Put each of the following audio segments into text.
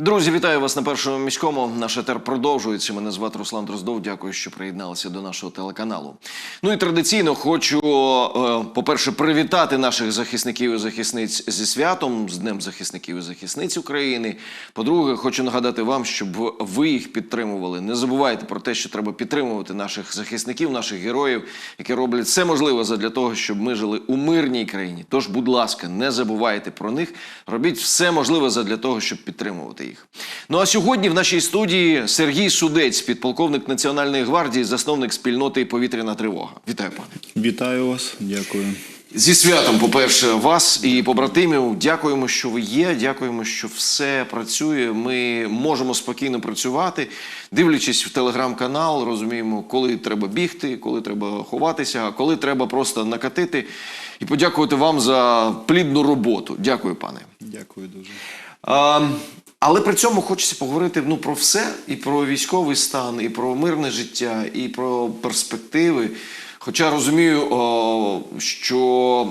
Друзі, вітаю вас на першому міському. Наш етер продовжується. Мене звати Руслан Дроздов. Дякую, що приєдналися до нашого телеканалу. Ну і традиційно хочу, е, по-перше, привітати наших захисників і захисниць зі святом, з Днем захисників і захисниць України. По-друге, хочу нагадати вам, щоб ви їх підтримували. Не забувайте про те, що треба підтримувати наших захисників, наших героїв, які роблять все можливе задля того, щоб ми жили у мирній країні. Тож, будь ласка, не забувайте про них. Робіть все можливе задля того, щоб підтримувати їх. Ну а сьогодні в нашій студії Сергій Судець, підполковник Національної гвардії, засновник спільноти Повітряна тривога. Вітаю, пане. Вітаю вас, дякую. Зі святом, по-перше, вас і побратимів. Дякуємо, що ви є. Дякуємо, що все працює. Ми можемо спокійно працювати, дивлячись в телеграм-канал, розуміємо, коли треба бігти, коли треба ховатися, а коли треба просто накатити. І подякувати вам за плідну роботу. Дякую, пане. Дякую дуже. А, але при цьому хочеться поговорити ну, про все: і про військовий стан, і про мирне життя, і про перспективи. Хоча розумію, о, що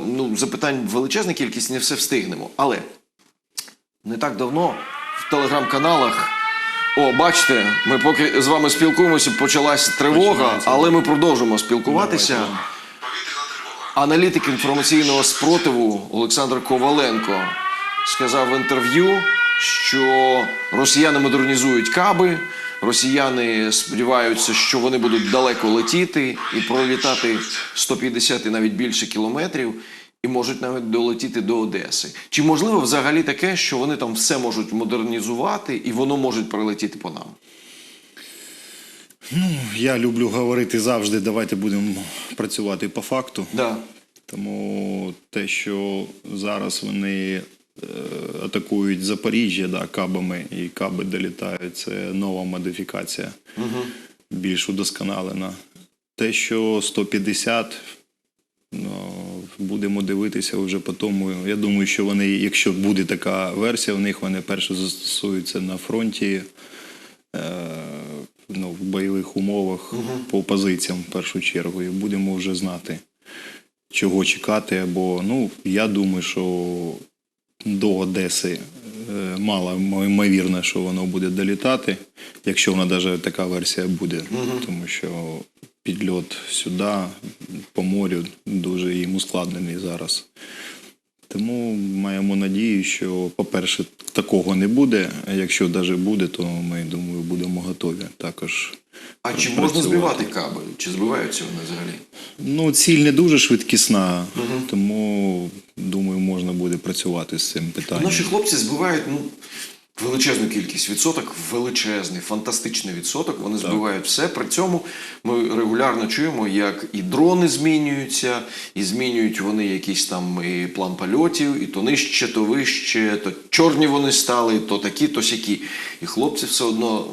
ну, запитань величезна кількість, не все встигнемо. Але не так давно в телеграм-каналах. О, бачите, ми поки з вами спілкуємося, почалась тривога, але ми продовжимо спілкуватися. Аналітик інформаційного спротиву Олександр Коваленко сказав в інтерв'ю, що росіяни модернізують каби, росіяни сподіваються, що вони будуть далеко летіти і пролітати 150 і навіть більше кілометрів, і можуть навіть долетіти до Одеси. Чи можливо взагалі таке, що вони там все можуть модернізувати і воно може прилетіти по нам? Я люблю говорити завжди, давайте будемо працювати по факту. Да. Тому те, що зараз вони атакують Запоріжжя да, кабами, і каби долітають, це нова модифікація, більш удосконалена. Те, що 150, ну, будемо дивитися вже по тому. Я думаю, що вони, якщо буде така версія, в них вони перше застосуються на фронті. е, Ну, в бойових умовах по позиціям в першу чергу, і будемо вже знати, чого чекати. Або ну я думаю, що до Одеси е, мало ймовірно, що воно буде долітати, якщо вона навіть така версія буде, тому що підльот сюди по морю дуже їм ускладнений зараз. Тому маємо надію, що, по-перше, такого не буде. А якщо навіть буде, то ми думаю, будемо готові також. А чи можна збивати кабель? Чи збиваються вони взагалі? Ну, ціль не дуже швидкісна, тому думаю, можна буде працювати з цим питанням. Наші хлопці збивають ну, величезну кількість відсоток, величезний, фантастичний відсоток. Вони збивають все. При цьому ми регулярно чуємо, як і дрони змінюються, і змінюють вони якийсь там і план польотів, і то нижче, то вище, то чорні вони стали, то такі, то сякі. І хлопці все одно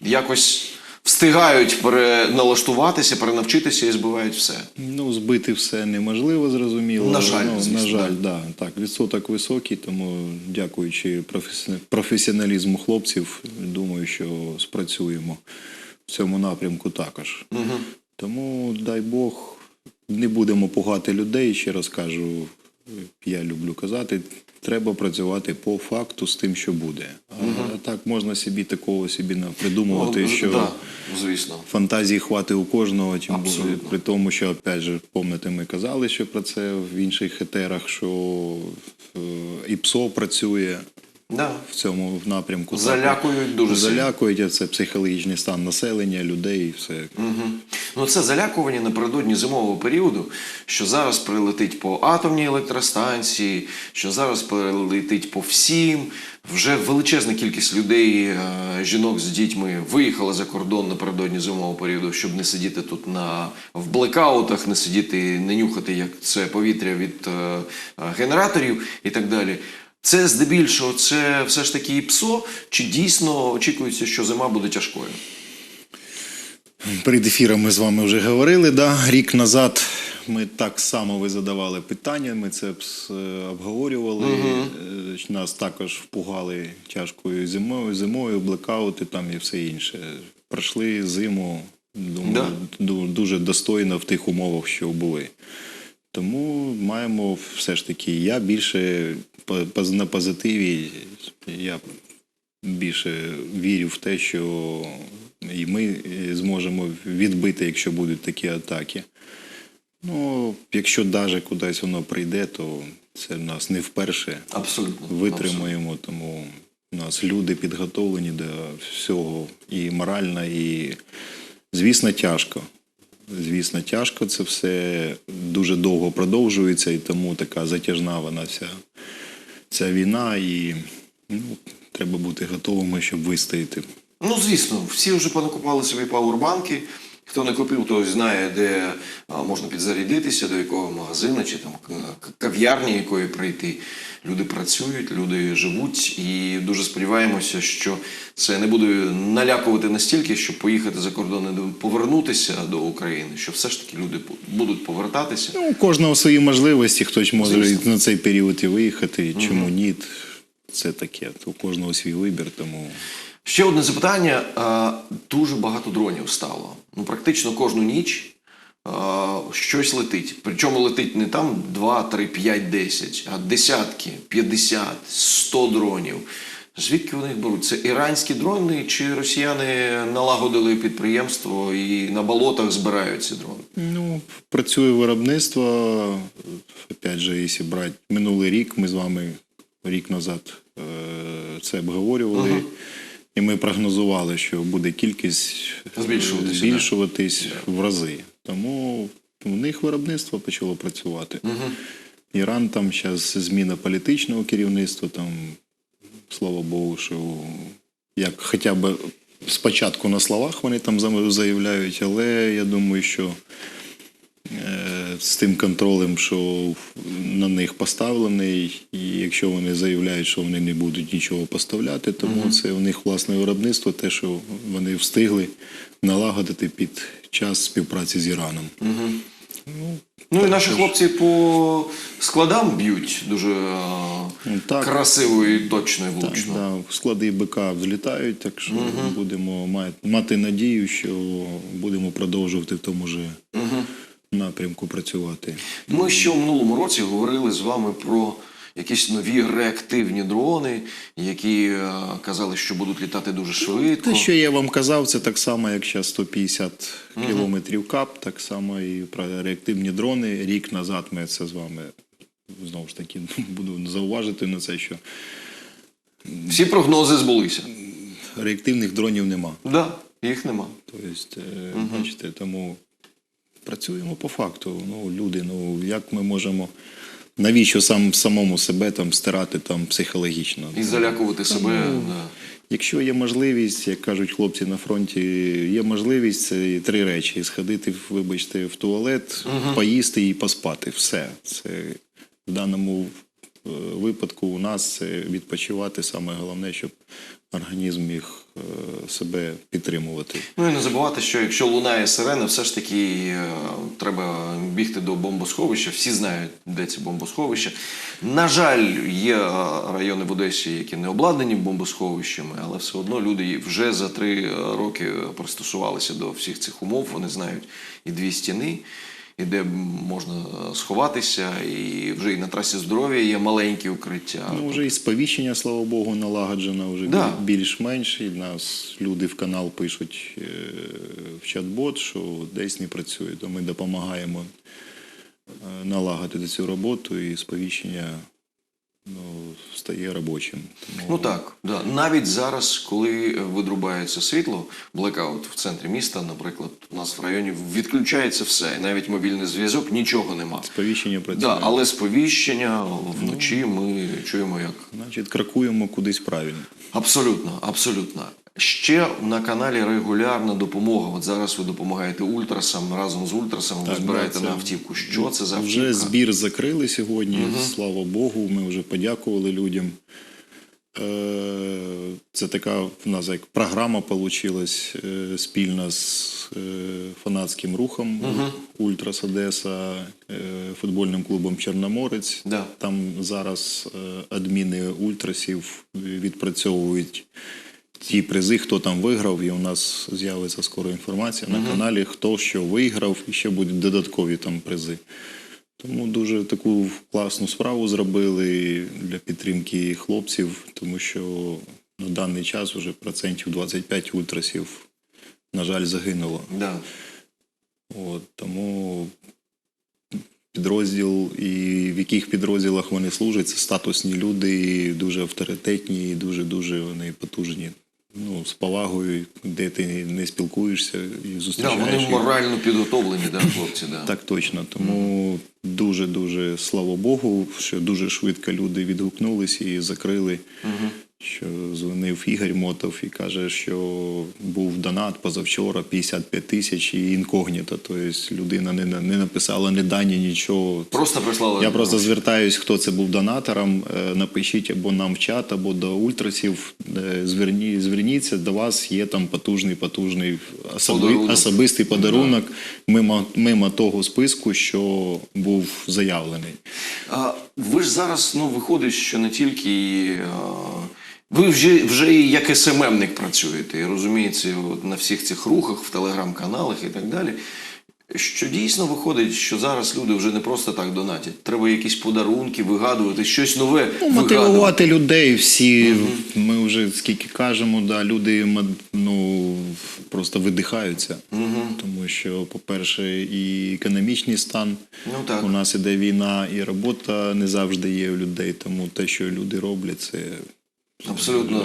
якось встигають переналаштуватися, перенавчитися і збивають все. Ну, збити все неможливо, зрозуміло. На жаль, ну, звісно, на жаль, да. так. Відсоток високий, тому дякуючи професі- професіоналізму хлопців, думаю, що спрацюємо в цьому напрямку також. Тому дай Бог, не будемо пугати людей. Ще раз кажу, я люблю казати. Треба працювати по факту з тим, що буде. А так можна собі такого собі придумувати, Ну, що да, звісно. Фантазії хватить у кожного, чим при тому, що опять же, помните, ми казали, що про це в інших етерах, що е, і ПСО працює Да. в цьому напрямку. Залякують дуже залякують, а це психологічний стан населення, людей, і все. Мгм. Ну, це залякування напередодні зимового періоду, що зараз прилетить по атомній електростанції, що зараз прилетить по всім. Вже величезна кількість людей, е, жінок з дітьми виїхала за кордон напередодні зимового періоду, щоб не сидіти тут на в блекаутах, не сидіти, не нюхати, як це повітря від е, е, генераторів і так далі. Це здебільшого, це все ж таки і ПСО, чи дійсно очікується, що зима буде тяжкою? Перед ефіром ми з вами вже говорили. Да? Рік назад ми так само ви задавали питання, ми це е, обговорювали. Е, Нас також впугали тяжкою зимою, зимою, блекаути там і все інше. Пройшли зиму, думаю, ду- дуже достойно в тих умовах, що були. Тому маємо все ж таки, я більше на позитиві, я більше вірю в те, що і ми зможемо відбити, якщо будуть такі атаки. Ну, якщо навіть кудись воно прийде, то це в нас не вперше Абсолютно. витримуємо, тому у нас люди підготовлені до всього і морально, і звісно, тяжко. Звісно, тяжко це все дуже довго продовжується, і тому така затяжна вона вся ця війна, і ну, треба бути готовими, щоб вистояти. Ну, звісно, всі вже понакупали собі пауербанки. Хто не купив, той знає, де можна підзарядитися, до якого магазину чи там кав'ярні, якої прийти. Люди працюють, люди живуть, і дуже сподіваємося, що це не буде налякувати настільки, щоб поїхати за кордон і повернутися до України, що все ж таки люди будуть повертатися. Ну, у кожного свої можливості, хтось може Звісно. на цей період і виїхати, чому ні. Це таке. У кожного свій вибір, тому Ще одне запитання. Дуже багато дронів стало. Ну, практично кожну ніч щось летить. Причому летить не там 2, 3, 5, 10, а десятки, 50, 100 дронів. Звідки вони їх беруть? Це іранські дрони, чи росіяни налагодили підприємство і на болотах збирають ці дрони? Ну, працює виробництво. Опять же, якщо брати минулий рік, ми з вами рік назад е, це обговорювали. І ми прогнозували, що буде кількість Збільшуватися, збільшуватись в рази. Тому у них виробництво почало працювати. Іран там зараз зміна політичного керівництва, там, слава Богу, що як хоча б спочатку на словах вони там заявляють, але я думаю, що з тим контролем, що на них поставлений, і якщо вони заявляють, що вони не будуть нічого поставляти, тому це у них власне виробництво, те, що вони встигли налагодити під час співпраці з Іраном. Ну і наші хлопці по складам б'ють дуже Ну, так. красиво і точно і Так, влучно. склади БК взлітають, так що будемо мати, надію, що будемо продовжувати в тому ж напрямку працювати. Ми ще у минулому році говорили з вами про якісь нові реактивні дрони, які е, казали, що будуть літати дуже швидко. Те, що я вам казав, це так само, як зараз 150 кілометрів кап, так само і про реактивні дрони. Рік назад ми це з вами знову ж таки буду зауважити на це, що Всі прогнози збулися. реактивних дронів нема. Да, їх нема. Тобто, е, бачите, тому працюємо по факту. Ну, люди, ну як ми можемо. Навіщо сам самому себе там стирати там психологічно? І залякувати себе. Да. Якщо є можливість, як кажуть хлопці на фронті, є можливість це три речі: сходити, вибачте, в туалет, поїсти і поспати. Все. Це в даному випадку у нас це відпочивати. Саме головне, щоб організм міг е, себе підтримувати. Ну і не забувати, що якщо лунає сирена, все ж таки е, треба бігти до бомбосховища. Всі знають, де це бомбосховище. На жаль, є е, райони в Одесі, які не обладнані бомбосховищами, але все одно люди вже за три е, роки пристосувалися до всіх цих умов. Вони знають і дві стіни. І де можна сховатися, і вже і на трасі здоров'я є маленькі укриття. Ну, вже і сповіщення, слава Богу, налагоджено вже Да. більш-менш. І нас люди в канал пишуть е, в чат-бот, що десь не працює. То ми допомагаємо е, налагодити цю роботу, і сповіщення стає робочим. Тому Ну так, да. навіть зараз, коли видрубається світло, блекаут в центрі міста, наприклад, у нас в районі відключається все, навіть мобільний зв'язок, нічого нема. сповіщення працює. Да, але сповіщення вночі ми чуємо як. Значить, кракуємо кудись правильно. Абсолютно, абсолютно. Ще на каналі регулярна допомога. От зараз ви допомагаєте ультрасам разом з ультрасами. Ви збираєте це- на автівку. Що це за автівка? Вже збір закрили сьогодні, слава Богу, ми вже подякували людям. Е, Це така в нас як програма вийшла спільно з е, фанатським рухом Ультрас Одеса, е, футбольним клубом Чорноморець. Да. Там зараз е, адміни ультрасів відпрацьовують ті призи, хто там виграв, і у нас з'явиться скоро інформація на каналі, хто що виграв, і ще будуть додаткові там призи. Тому дуже таку класну справу зробили для підтримки хлопців, тому що на даний час вже процентів 25 ультрасів, на жаль, загинуло. Да. От, тому підрозділ і в яких підрозділах вони служать, це статусні люди, і дуже авторитетні, і дуже-дуже вони потужні. Ну, з повагою, де ти не спілкуєшся і Да, вони морально підготовлені, да, хлопці. Да. Так точно. Тому дуже-дуже слава Богу, що дуже швидко люди відгукнулись і закрили. Що дзвонив Ігор Мотов і каже, що був донат позавчора 55 тисяч і інкогніто. Тобто людина не, не написала ні дані, нічого. Просто прислали. Я просто звертаюсь, хто це був донатором. е, Напишіть або нам в чат, або до ультрасів. е, Зверні, зверніться, до вас є там потужний, потужний особи, Подарунок. особистий подарунок мимо, мимо того списку, що був заявлений. А, ви ж зараз ну, виходить, що не тільки. А, ви вже, вже і як СММник працюєте, і розумієте, от на всіх цих рухах, в телеграм-каналах і так далі. Що дійсно виходить, що зараз люди вже не просто так донатять. Треба якісь подарунки вигадувати, щось нове. Ну, вигадувати. мотивувати людей всі. Ми вже скільки кажемо, да, люди ну, просто видихаються. Тому що, по-перше, і економічний стан. Ну, так. У нас іде війна, і робота не завжди є у людей. Тому те, що люди роблять, це Абсолютно.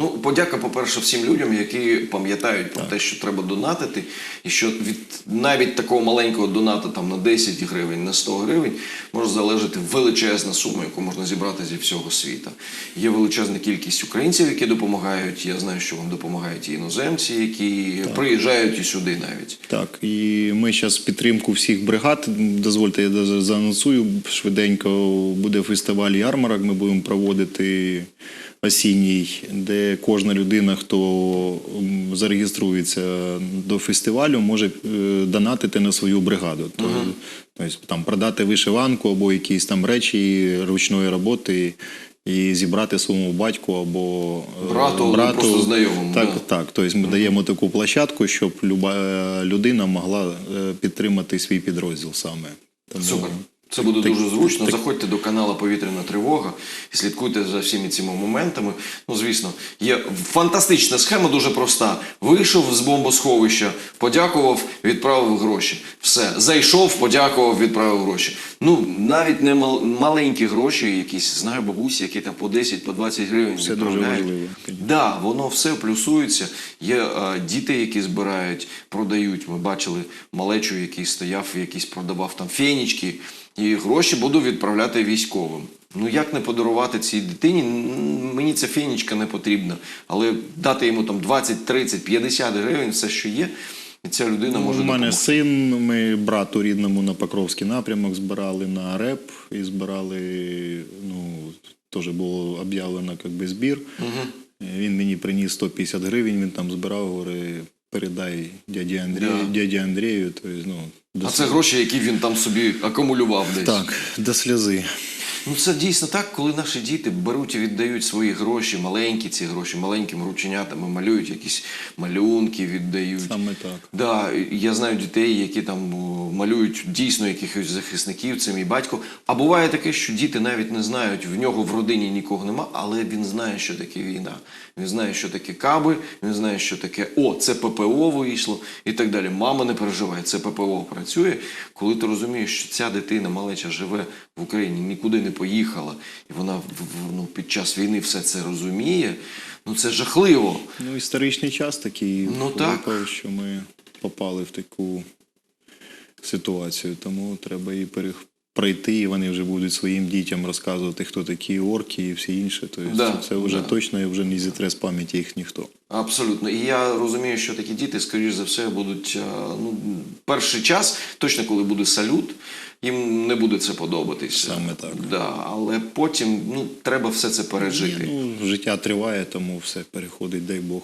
Ну, подяка, по-перше, всім людям, які пам'ятають про те, що треба донатити, і що від навіть такого маленького доната там на 10 гривень, на 100 гривень може залежати величезна сума, яку можна зібрати зі всього світу. Є величезна кількість українців, які допомагають. Я знаю, що вам допомагають і іноземці, які приїжджають і сюди навіть. Так, і ми зараз підтримку всіх бригад. Дозвольте, я за- заанонсую швиденько. Буде фестиваль ярмарок. Ми будемо проводити осінній, де кожна людина, хто зареєструється до фестивалю, може е, донатити на свою бригаду. Тобто там продати вишиванку або якісь там речі ручної роботи. І зібрати своєму батьку або е, Брату, просто знайомому, Так, да. так, тобто ми даємо таку площадку, щоб люба е, людина могла підтримати свій підрозділ саме. Тому Супер. Це буде дуже зручно. Заходьте до каналу Повітряна тривога і слідкуйте за всіми цими моментами. Ну, звісно, є фантастична схема, дуже проста. Вийшов з бомбосховища, подякував, відправив гроші. Все, зайшов, подякував, відправив гроші. Ну, навіть не мал- маленькі гроші, якісь знаю бабусі, які там по 10, по 20 гривень дуже відправляють. важливо, звісно. Да, воно все плюсується. Є е, діти, які збирають, продають. Ми бачили малечу, який стояв, якийсь продавав там фенічки, і гроші буду відправляти військовим. Ну як не подарувати цій дитині? Мені ця фенічка не потрібна, але дати йому там 20, 30, 50 гривень, все, що є, і ця людина може У мене допомогти. син, ми брату рідному на Покровський напрямок збирали на РЕП і збирали, ну, теж було об'явлено як би, збір. Він мені приніс 150 гривень, він там збирав, говорить, передай дяді Андрію, yeah. дяді Андрію. То, ну, до А це гроші, які він там собі акумулював десь. Так, до сльози. Ну це дійсно так, коли наші діти беруть і віддають свої гроші, маленькі ці гроші, маленькими рученятами малюють якісь малюнки, віддають. Саме так. Да, я знаю дітей, які там малюють дійсно якихось захисників, це мій батько. А буває таке, що діти навіть не знають, в нього в родині нікого нема, але він знає, що таке війна. Він знає, що таке каби, він знає, що таке о, це ППО вийшло і так далі. Мама не переживає, це ППО працює. Коли ти розумієш, що ця дитина малеча живе в Україні, нікуди не поїхала, і вона ну, під час війни все це розуміє. Ну це жахливо. Ну, історичний час такий Ну, так. випав, що ми попали в таку ситуацію. Тому треба і перех... пройти, і вони вже будуть своїм дітям розказувати, хто такі орки і всі інше. Тобто Да, це вже да. точно і вже не зітре з пам'яті їх ніхто. Абсолютно. І я розумію, що такі діти, скоріш за все, будуть е, ну, перший час, точно коли буде салют, їм не буде це подобатись. Саме так. Да, але потім ну, треба все це пережити. Ну, життя триває, тому все переходить, дай Бог.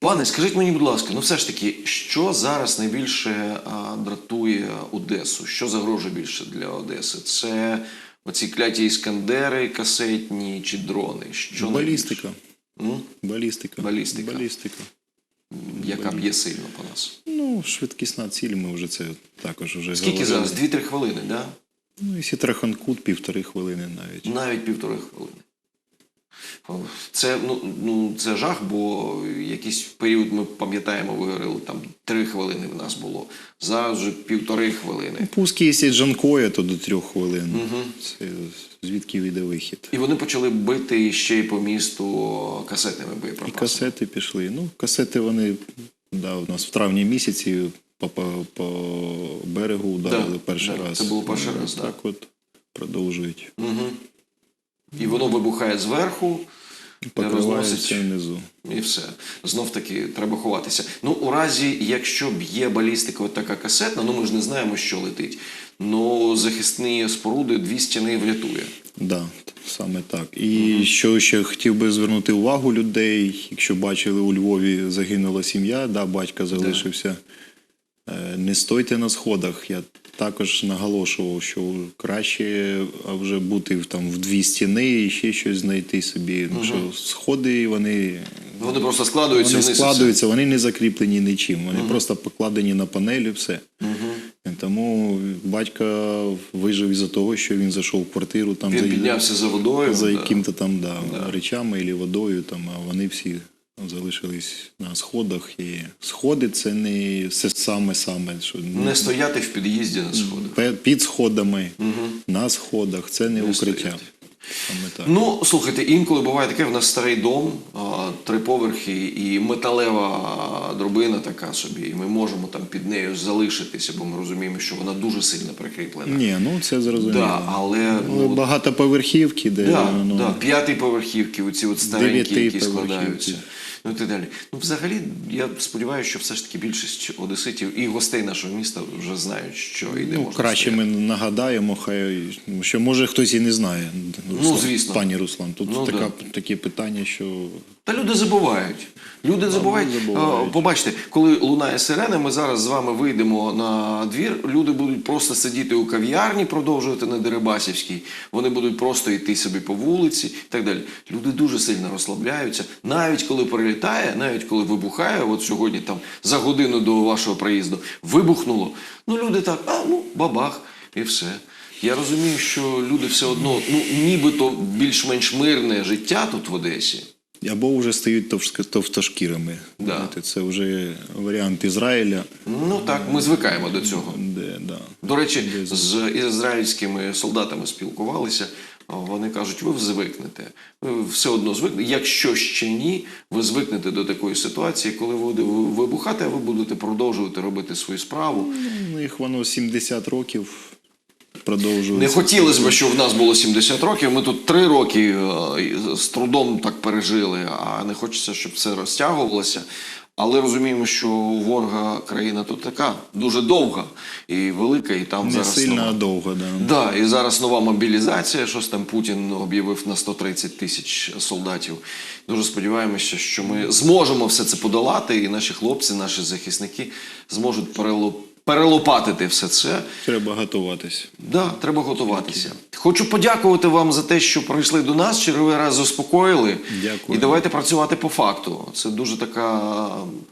Пане, скажіть мені, будь ласка, ну все ж таки, що зараз найбільше а, дратує Одесу? Що загрожує більше для Одеси? Це оці кляті іскандери касетні чи дрони? Що Балістика. Балістика. Балістика. Балістика. Яка б'є сильно по нас? Ну, швидкісна ціль, ми вже це також вже Скільки говорили. зараз? 2-3 хвилини, так? Да? Ну, якщо траханкут, півтори хвилини навіть. Навіть півтори хвилини. Це ну, ну це жах, бо якийсь період ми пам'ятаємо, ви говорили там три хвилини в нас було. Зараз вже півтори хвилини. Пуск, якщо джанкоя, то до трьох хвилин. Це звідки вийде вихід. І вони почали бити ще й по місту касетними І боєприпасами. касети пішли. Ну, касети вони да, у нас в травні місяці по, по, по берегу ударили Да, перший да, раз. це було перший Ну, раз, да. Так от продовжують. Угу. І воно вибухає зверху, розносить. внизу. і все. Знов таки треба ховатися. Ну, у разі, якщо б'є балістика от така касетна, ну ми ж не знаємо, що летить. Ну, захисні споруди дві стіни врятує. Да, саме так. І що ще хотів би звернути увагу людей, якщо бачили у Львові загинула сім'я, да, батька залишився. Е, Не стойте на сходах. Я також наголошував, що краще вже бути там в дві стіни і ще щось знайти собі. Ну, що сходи вони, Вони просто складуються вони вниз. і складуються, вони не закріплені нічим. Вони просто покладені на панелі, все. Тому батька вижив із-за того, що він зайшов в квартиру, там Він за- піднявся за водою. за да. яким-то там да, речами або водою, там, а вони всі залишились на сходах. І сходи це не все саме-саме. Що Не стояти в під'їзді на сходах. під сходами, на сходах, це не, укриття. стояти. Саме так. Ну, слухайте, інколи буває таке, в нас старий дом, три поверхи і металева дробина така собі. І ми можемо там під нею залишитися, бо ми розуміємо, що вона дуже сильно прикріплена. Ні, ну це зрозуміло. Да, але ну, багатоповерхівки, де Да, ну, да, п'ятий поверхівки, оці от старенькі, які складаються. Ну і так далі. Ну, взагалі, я сподіваюся, що все ж таки більшість одеситів і гостей нашого міста вже знають, що і де ну, можна краще стояти. ми нагадаємо, хай що може хтось і не знає. Руслан, звісно. Пані Руслан, тут Ну, така, да. таке питання, що Та люди забувають. Люди забувають. забувають. А, Побачте, коли лунає сирена, ми зараз з вами вийдемо на двір. Люди будуть просто сидіти у кав'ярні, продовжувати на Дерибасівській. Вони будуть просто йти собі по вулиці і так далі. Люди дуже сильно розслабляються. Навіть коли прилітає, навіть коли вибухає, от сьогодні там за годину до вашого приїзду вибухнуло. Ну люди так, а ну бабах, і все. Я розумію, що люди все одно, ну нібито більш-менш мирне життя тут в Одесі. або вже стають товшки- Да. Це вже варіант Ізраїля, Ну так, ми звикаємо до цього. де да. До речі, з ізраїльськими солдатами спілкувалися. Вони кажуть, ви звикнете. Ви все одно звикнете. Якщо ще ні, ви звикнете до такої ситуації, коли буде вибухати, а ви будете продовжувати робити свою справу. Ну, їх воно 70 років продовжується. Не хотілося б, щоб в нас було 70 років. Ми тут 3 роки е, з трудом так пережили, а не хочеться, щоб це розтягувалося. Але розуміємо, що у ворога країна тут така дуже довга і велика, і там Не зараз сильно, нова- а довго, да. Да, і зараз нова мобілізація. Щось там Путін об'явив на 130 тисяч солдатів. Дуже сподіваємося, що ми зможемо все це подолати, і наші хлопці, наші захисники зможуть перело- перелопатити все це. Треба готуватись. Да, треба готуватися. Хочу подякувати вам за те, що прийшли до нас, черговий раз заспокоїли. Дякую. І давайте працювати по факту. Це дуже така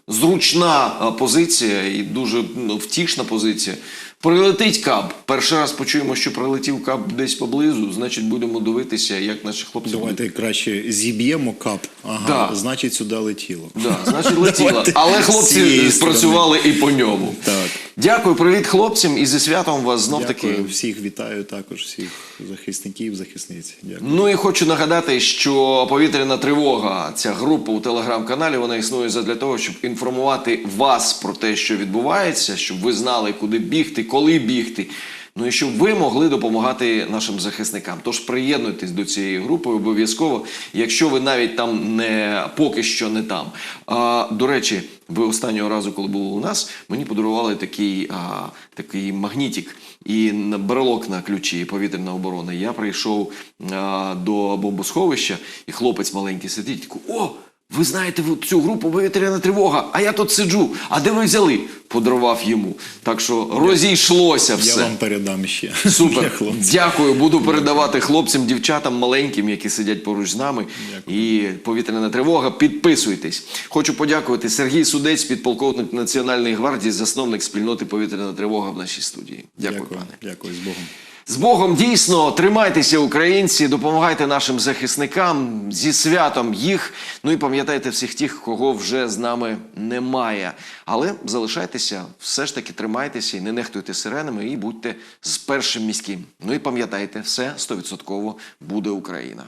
зручна позиція і дуже ну, втішна позиція. Прилетить каб. Перший раз почуємо, що прилетів каб десь поблизу. Значить, будемо дивитися, як наші хлопці будуть. Давайте краще зіб'ємо кап. Ага, Да. значить сюди летіло. Да, значить. Давайте Але хлопці спрацювали і по ньому. Так. Дякую, привіт хлопцям і зі святом вас знов Дякую. таки. Всіх вітаю також, всіх захисників, захисниць. Дякую. Ну і хочу нагадати, що повітряна тривога, ця група у телеграм-каналі, вона існує для того, щоб інформувати вас про те, що відбувається, щоб ви знали, куди бігти, коли бігти. Ну і щоб ви могли допомагати нашим захисникам. Тож приєднуйтесь до цієї групи обов'язково, якщо ви навіть там не поки що не там. А, до речі, ви останнього разу, коли були у нас, мені подарували такий, а, такий магнітик і брелок на ключі повітряна оборона. Я прийшов а, до бомбосховища, і хлопець маленький сидить. О! Ви знаєте цю групу повітряна тривога, а я тут сиджу. А де ви взяли? Подарував йому. Так що розійшлося Я все. вам передам ще. Супер. Дякую. Буду передавати хлопцям, дівчатам маленьким, які сидять поруч з нами. І повітряна тривога. Підписуйтесь. Хочу подякувати Сергій Судець, підполковник Національної гвардії, засновник спільноти повітряна тривога в нашій студії. Дякую, Дякую, пане. дякую з Богом. З Богом дійсно тримайтеся, українці, допомагайте нашим захисникам зі святом їх. Ну і пам'ятайте всіх тих, кого вже з нами немає. Але залишайтеся, все ж таки тримайтеся і не нехтуйте сиренами, і будьте з першим міським. Ну і пам'ятайте, все стовідсотково буде Україна.